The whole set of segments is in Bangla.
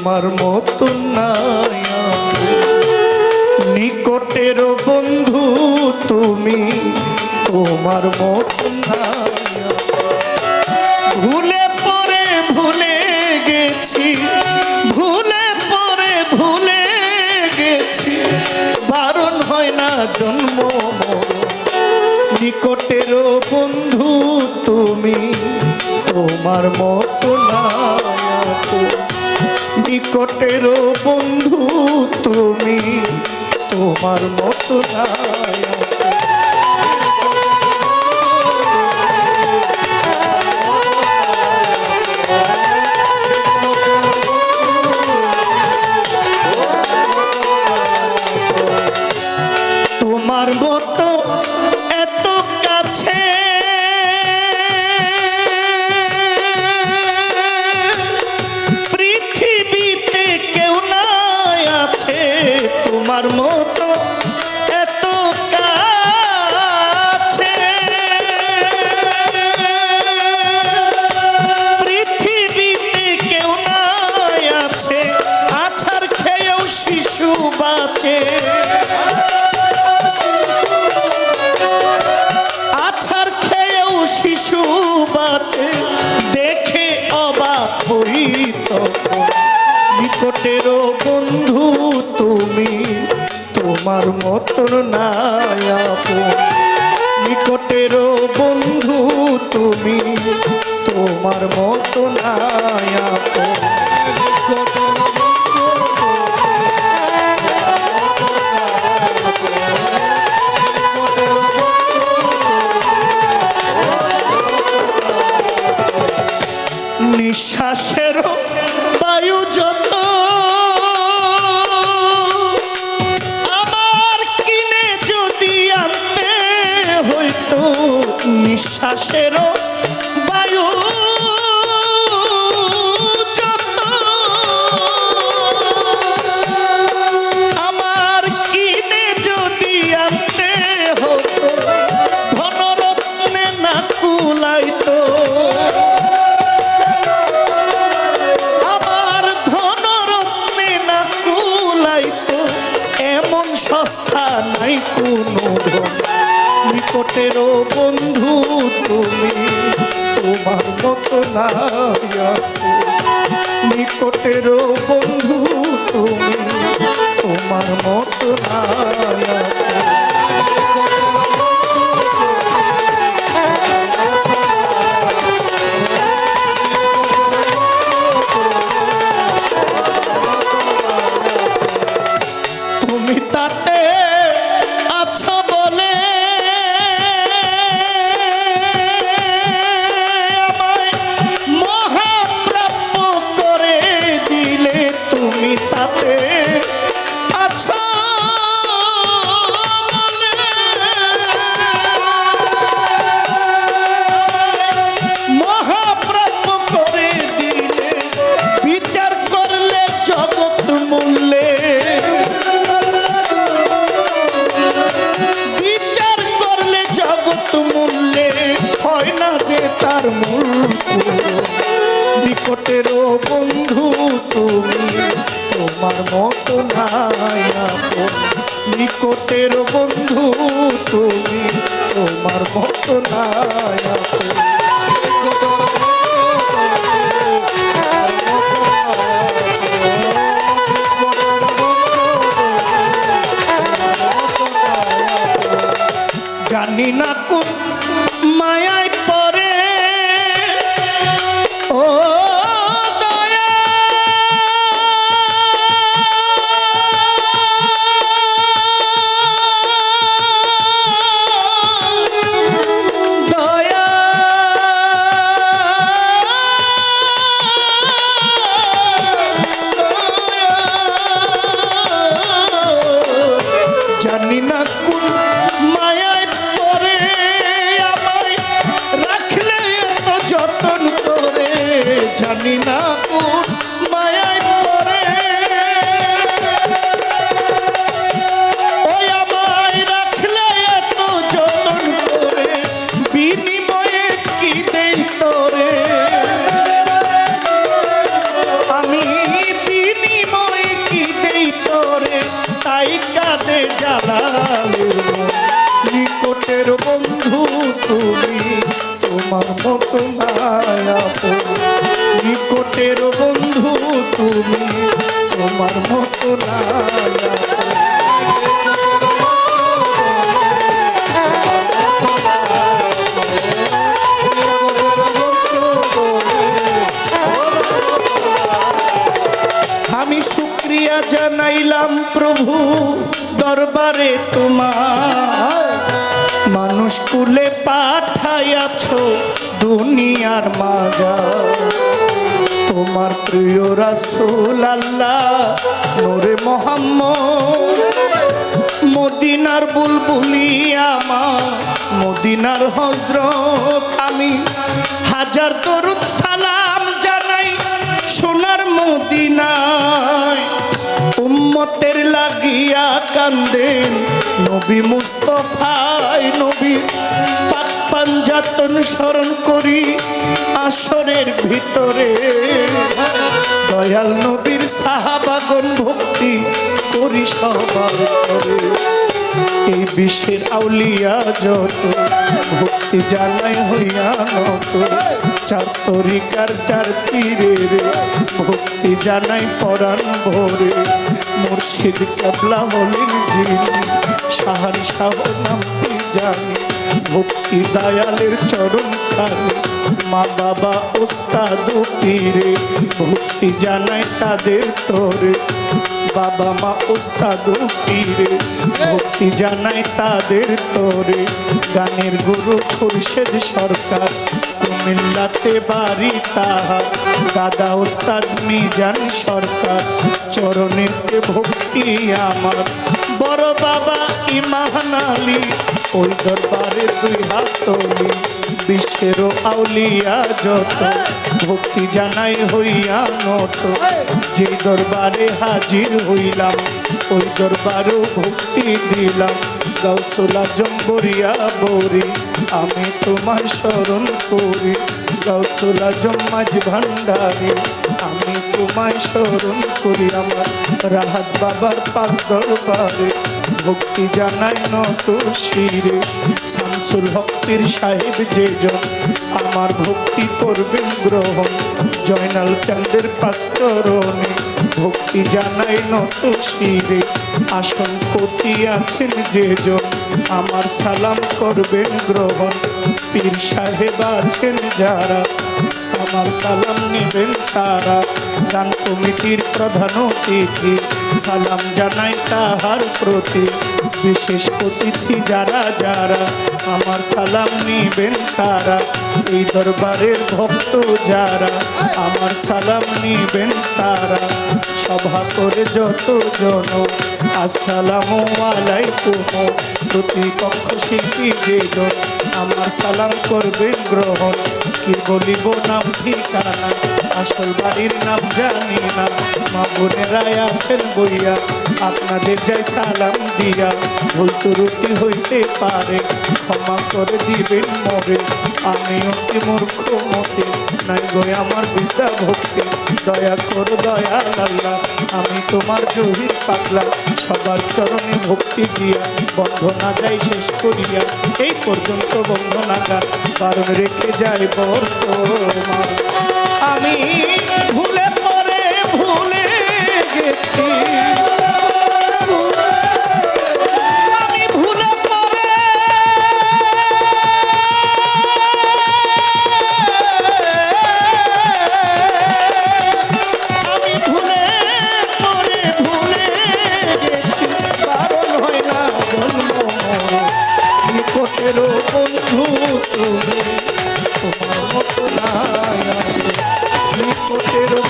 তোমার মতন নিকটের বন্ধু তুমি, তোমার মতন ভুলে পরে ভুলে গেছি, ভুলে পরে ভুলে গেছি। বারণ হয় না জন্ম নিকটের বন্ধু তুমি, তোমার মতো না নিকটেরও বন্ধু তুমি। তোমার মতো না নিকটের বন্ধু তুমি তোমার মতন নায়াপ নিকটের বন্ধু তুমি তোমার মতন নায়াপ সস্তা নাই কোনো নিকটের বন্ধু তুমি তোমার মতো নিকটের বন্ধু তুমি তোমার মতো না আমার মূল বন্ধু তুমি, তোমার মতো নাই নিকটের বন্ধু তুমি, তোমার মতো নাই জানি না কোন নিকটের বন্ধু তুমি, তোমার মতো নিকটের বন্ধু তুমি, তোমার মতো আমি শুক্রিয়া জানাইলাম প্রভু দরবারে তোমার। মানুষ কুলে পাঠাইয়াছ দুনিয়ার মাজা তোমার প্রিয় রাসূল আল্লাহ, নূরে মোহাম্মদ। মদিনার বুলবুলি আমার, মদিনার হজরত আমি। হাজার দরুদ সালাম জানাই সোনার মদিনায়। উম্মতের লাগিয়া কান্দেন নবী মুস্তফায় নবী পাক পাঞ্জাতন স্মরণ করি আসরের ভিতরে। দয়াল নবীর সাহাবাগন ভক্তি করি সবার করে এই বিশ্বের আউলিয়া যত ভক্তি জানাই হইয়া নত চার চার তীরে ভক্তি জানাই পরাণ ভরে। মুর্শিদ কাবলা হলেন যিনি নামটি জানি ভক্তি দয়ালের চরণ মা বাবা, ওস্তাদ পীরে, ভক্তি তাদের তোরে। বাবা মা, ওস্তাদ পীরে, ভক্তি তাদের তোরে। গানের গুরু খুরশেদ সরকার, কুমিল্লাতে বাড়ি তাহার। দাদা, ওস্তাদ মিজান সরকার, চরণেতে ভক্তি আমার। বড় বাবা ইমাহান আলী, ওই দরবারে দুই হাত তুলি, বিশ্বেরও আউলিয়া যত, ভক্তি জানাই হইয়া নত যে দরবারে হাজির হইলাম, ওই দরবারেও ভক্তি দিলাম। গাউসুলা জম্বরিয়া বরি, আমি তোমার স্মরণ করি। গাউসুলা জম্মাজ ভান্ডারি আমি তোমায় স্মরণ করি আমার রাহাত বাবার পাক দরবারে। ভক্তি জানাই নত শিরে। শামসুল হকের সাহেব যে জন আমার ভক্তি করবেন গ্রহণ। জয়নাল চাঁদের পাত্ররণে ভক্তি জানাই নত শিরে। আসন পতি আছেন যে জন আমার সালাম করবেন গ্রহণ। পীর সাহেব আছেন যারা আমার সালাম নেবেন তারা। গান কমিটির প্রধান অতিথি। সালাম জানাই তাহার প্রতি। বিশেষ অতিথি যারা যারা আমার সালাম নিবেন তারা, এই দরবারের ভক্ত যারা। আমার সালাম নিবেন তারা, সভা করে যত জন। আসসালামু আলাইকুম, প্রতিপক্ষ শিল্পী যে জন আমার সালাম করবেন গ্রহণ, কি বলিব নাম ঠিকানা? আসল বাড়ির নাম জানি না, মা বোনেরা আছেন বইয়া, আপনাদের যাই সালাম দিয়া। ভুল ত্রুটি হইতে পারে ক্ষমা করে দিবেন মরে। আমি অতি মূর্খ মতে, নাই গো আমার বিদ্যা ভক্তি। দয়া করো, দয়া আল্লাহ আমি তোমার জহির পাগলা। সবার চরণে ভক্তি দিয়া বন্ধনা যাই শেষ করিয়া। এই পর্যন্ত বন্ধনা গান কারণ রেখে যায় বর্তমান। আমি ভুলে পরে ভুলে গেছি।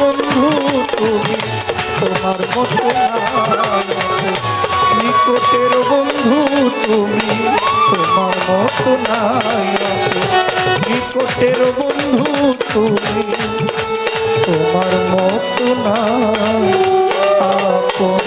বন্ধু, তুমি তোমার মতো। নিকটের বন্ধু, তুমি তোমার মতো নাই। নিকটের বন্ধু, তুমি তোমার মতো না আপন